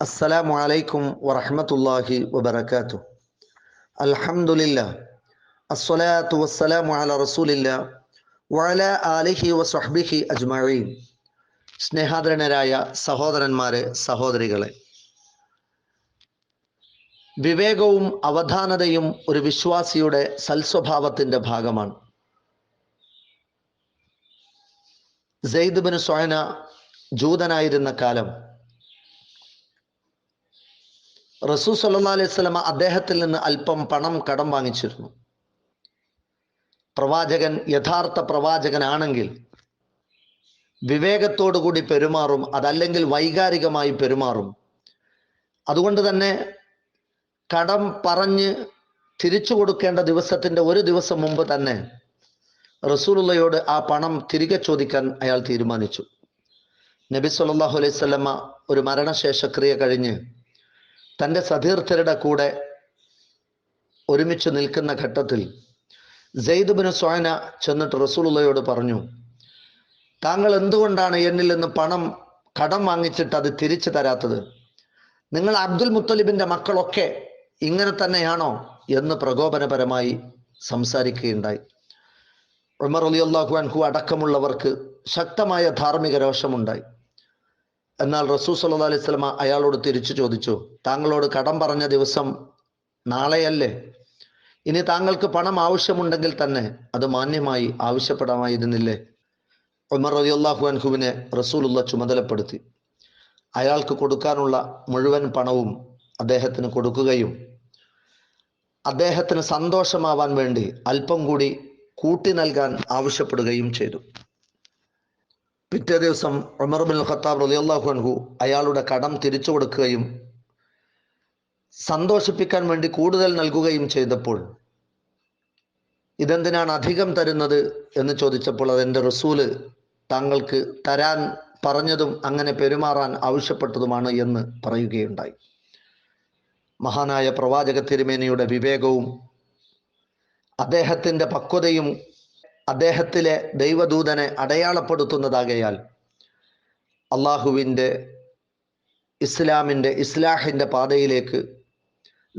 അസ്സലാമു അലൈക്കും വറഹമത്തല്ലാഹി വബർക്കാത്തു അൽഹമുല്ല അസ്സലാത്തു വസ്സലാമു അല റസൂലില്ല വഅല ആലിഹി വസ്ഹബിഹി അജ്മഈൻ. സ്നേഹാദരനരായ സഹോദരന്മാരെ സഹോദരികളെ വിവേകവും അവധാനതയും ഒരു വിശ്വാസിയുടെ സൽസ്വഭാവത്തിന്റെ ഭാഗമാണ്. ജെയ്ദ് ബിൻ സൊഹന ജൂതനായിരുന്ന കാലം റസൂ സല്ലാ അലൈഹി സ്വലമ അദ്ദേഹത്തിൽ നിന്ന് അല്പം പണം കടം വാങ്ങിച്ചിരുന്നു. പ്രവാചകൻ യഥാർത്ഥ പ്രവാചകനാണെങ്കിൽ വിവേകത്തോടുകൂടി പെരുമാറും അതല്ലെങ്കിൽ വൈകാരികമായി പെരുമാറും. അതുകൊണ്ട് തന്നെ കടം പറഞ്ഞ് തിരിച്ചു കൊടുക്കേണ്ട ദിവസത്തിന്റെ ഒരു ദിവസം മുമ്പ് തന്നെ റസൂലുള്ളയോട് ആ പണം തിരികെ ചോദിക്കാൻ അയാൾ തീരുമാനിച്ചു. നബി സല്ലാഹു അലൈഹി സ്വലമ്മ ഒരു മരണശേഷക്രിയ കഴിഞ്ഞ് തന്റെ സതീർത്ഥരുടെ കൂടെ ഒരുമിച്ച് നിൽക്കുന്ന ഘട്ടത്തിൽ ജെയ്ദുബിന് സ്വാന ചെന്നിട്ട് റസൂലുള്ളയോട് പറഞ്ഞു താങ്കൾ എന്തുകൊണ്ടാണ് എന്നിൽ നിന്ന് പണം കടം വാങ്ങിച്ചിട്ട് അത് തിരിച്ചു തരാത്തത്? നിങ്ങൾ അബ്ദുൽ മുത്തലിബിന്റെ മക്കളൊക്കെ ഇങ്ങനെ തന്നെയാണോ? എന്ന് പ്രകോപനപരമായി സംസാരിക്കുകയുണ്ടായി. ഉമർ അലി അള്ളാഹു അൻഹു അടക്കമുള്ളവർക്ക് ശക്തമായ ധാർമ്മിക രോഷമുണ്ടായി. എന്നാൽ റസൂ സല്ലാ അലൈഹി സ്വലമ അയാളോട് തിരിച്ചു ചോദിച്ചു താങ്കളോട് കടം പറഞ്ഞ ദിവസം നാളെയല്ലേ? ഇനി താങ്കൾക്ക് പണം ആവശ്യമുണ്ടെങ്കിൽ തന്നെ അത് മാന്യമായി ആവശ്യപ്പെടാമായിരുന്നില്ലേ? ഉമർ അള്ളാഹു അൻഹുവിനെ റസൂലുള്ള ചുമതലപ്പെടുത്തി. അയാൾക്ക് കൊടുക്കാനുള്ള മുഴുവൻ പണവും അദ്ദേഹത്തിന് കൊടുക്കുകയും അദ്ദേഹത്തിന് സന്തോഷമാവാൻ വേണ്ടി അല്പം കൂടി കൂട്ടി നൽകാൻ ആവശ്യപ്പെടുകയും ചെയ്തു. പിറ്റേ ദിവസം ഉമർ ബിൻ ഖത്താബ് റളിയല്ലാഹു അൻഹു അയാളുടെ കടം തിരിച്ചു കൊടുക്കുകയും സന്തോഷിപ്പിക്കാൻ വേണ്ടി കൂടുതൽ നൽകുകയും ചെയ്തപ്പോൾ ഇതെന്തിനാണ് അധികം തരുന്നത് എന്ന് ചോദിച്ചപ്പോൾ അതെന്റെ റസൂൽ താങ്കൾക്ക് തരാൻ പറഞ്ഞതും അങ്ങനെ പെരുമാറാൻ ആവശ്യപ്പെട്ടതുമാണ് എന്ന് പറയുകയുണ്ടായി. മഹാനായ പ്രവാചക തിരുമേനിയുടെ വിവേകവും അദ്ദേഹത്തിന്റെ പക്വതയും അദ്ദേഹത്തിലെ ദൈവദൂതനെ അടയാളപ്പെടുത്തുന്നതാകയാൽ അള്ളാഹുവിന്റെ ഇസ്ലാമിന്റെ ഇസ്ലാഹിന്റെ പാതയിലേക്ക്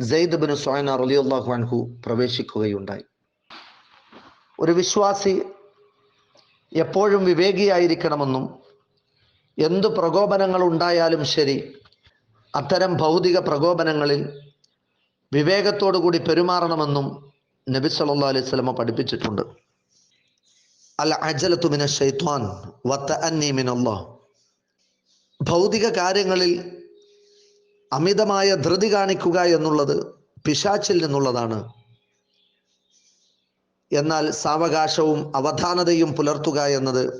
സെയ്ദ് ബിൻ സോയന റലിയുള്ളാഹു അൻഹു പ്രവേശിക്കുകയുണ്ടായി. ഒരു വിശ്വാസി എപ്പോഴും വിവേകിയായിരിക്കണമെന്നും എന്തു പ്രകോപനങ്ങൾ ഉണ്ടായാലും ശരി അത്തരം ഭൗതിക പ്രകോപനങ്ങളിൽ വിവേകത്തോടു കൂടി പെരുമാറണമെന്നും നബി സല്ലാ അലൈഹി സ്വലമ പഠിപ്പിച്ചിട്ടുണ്ട്. ഭൗതിക കാര്യങ്ങളിൽ അമിതമായ ധൃതി കാണിക്കുക എന്നുള്ളത് പിശാച്ചിൽ നിന്നുള്ളതാണ്. എന്നാൽ സാവകാശവും അവധാനതയും പുലർത്തുക എന്നത്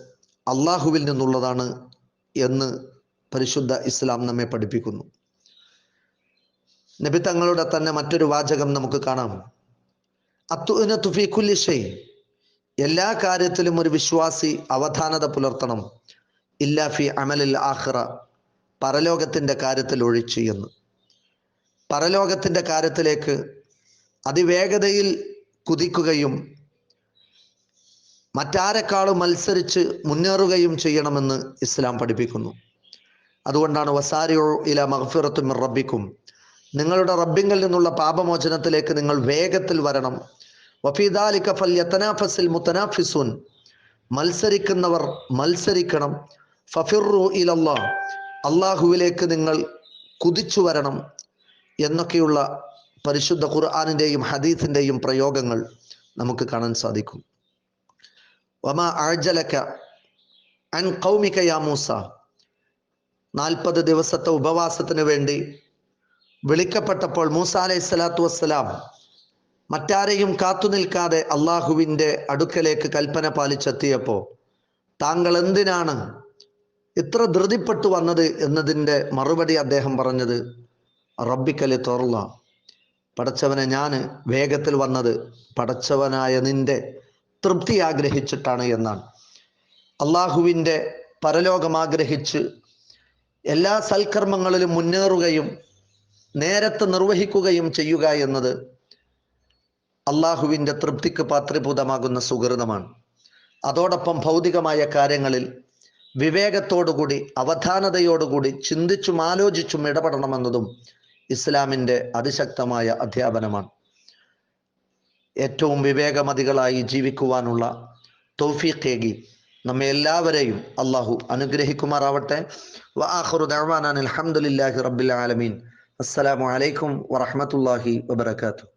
അള്ളാഹുവിൽ നിന്നുള്ളതാണ് എന്ന് പരിശുദ്ധ ഇസ്ലാം നമ്മെ പഠിപ്പിക്കുന്നു. നബി തങ്ങളുടെ തന്നെ മറ്റൊരു വാചകം നമുക്ക് കാണാം. അത്തുന തുഫി കുല്ലിഷൈ എല്ലാ കാര്യത്തിലും ഒരു വിശ്വാസി അവധാനത പുലർത്തണം. ഇല്ലാഫി അമലിൽ ആഹ്റ പരലോകത്തിന്റെ കാര്യത്തിൽ ഒഴിച്ച് എന്ന്. പരലോകത്തിന്റെ കാര്യത്തിലേക്ക് അതിവേഗതയിൽ കുതിക്കുകയും മറ്റാരെക്കാളും മത്സരിച്ച് മുന്നേറുകയും ചെയ്യണമെന്ന് ഇസ്ലാം പഠിപ്പിക്കുന്നു. അതുകൊണ്ടാണ് വസാരിയോ ഇല മഹഫിറത്തും റബ്ബിക്കും നിങ്ങളുടെ റബ്ബിങ്കിൽ നിന്നുള്ള പാപമോചനത്തിലേക്ക് നിങ്ങൾ വേഗത്തിൽ വരണം ഫൽ മത്സരിക്കുന്നവർ മത്സരിക്കണം. ഫഫിറു ഇലല്ലാ അള്ളാഹുവിലേക്ക് നിങ്ങൾ കുതിച്ചു വരണം എന്നൊക്കെയുള്ള പരിശുദ്ധ ഖുർആാനിന്റെയും ഹദീസിന്റെയും പ്രയോഗങ്ങൾ നമുക്ക് കാണാൻ സാധിക്കും. വമ ആജലക്ക അൻ കൗമിക യാ മൂസ. നാൽപ്പത് ദിവസത്തെ ഉപവാസത്തിന് വേണ്ടി വിളിക്കപ്പെട്ടപ്പോൾ മൂസ അലൈഹി സ്വലാത്തു വസ്സലാം മറ്റാരെയും കാത്തു നിൽക്കാതെ അള്ളാഹുവിന്റെ അടുക്കലേക്ക് കൽപ്പന പാലിച്ചെത്തിയപ്പോൾ താങ്കൾ എന്തിനാണ് ഇത്ര ധൃതിപ്പെട്ടു വന്നത് എന്നതിന്റെ മറുപടി അദ്ദേഹം പറഞ്ഞത് റബ്ബിക്കലി തോർല പടച്ചവനെ ഞാൻ വേഗത്തിൽ വന്നത് പടച്ചവനായ നിന്റെ തൃപ്തി ആഗ്രഹിച്ചിട്ടാണ് എന്നാണ്. അള്ളാഹുവിന്റെ പരലോകം ആഗ്രഹിച്ച് എല്ലാ സൽക്കർമ്മങ്ങളിലും മുന്നേറുകയും നേരത്തെ നിർവഹിക്കുകയും ചെയ്യുക എന്നത് അള്ളാഹുവിന്റെ തൃപ്തിക്ക് പാത്രിഭൂതമാകുന്ന സുഹൃതമാണ്. അതോടൊപ്പം ഭൗതികമായ കാര്യങ്ങളിൽ വിവേകത്തോടുകൂടി അവധാനതയോടുകൂടി ചിന്തിച്ചും ആലോചിച്ചും ഇടപെടണമെന്നതും ഇസ്ലാമിന്റെ അതിശക്തമായ അധ്യാപനമാണ്. ഏറ്റവും വിവേകമതികളായി ജീവിക്കുവാനുള്ള തൗഫീഖേകി നമ്മെ എല്ലാവരെയും അള്ളാഹു അനുഗ്രഹിക്കുമാറാവട്ടെ. അൽഹംദുലില്ലാഹി റബ്ബിൽ ആലമീൻ. അസ്സലാമു അലൈക്കും വറഹ്മത്തുള്ളാഹി വബറകാതുഹു.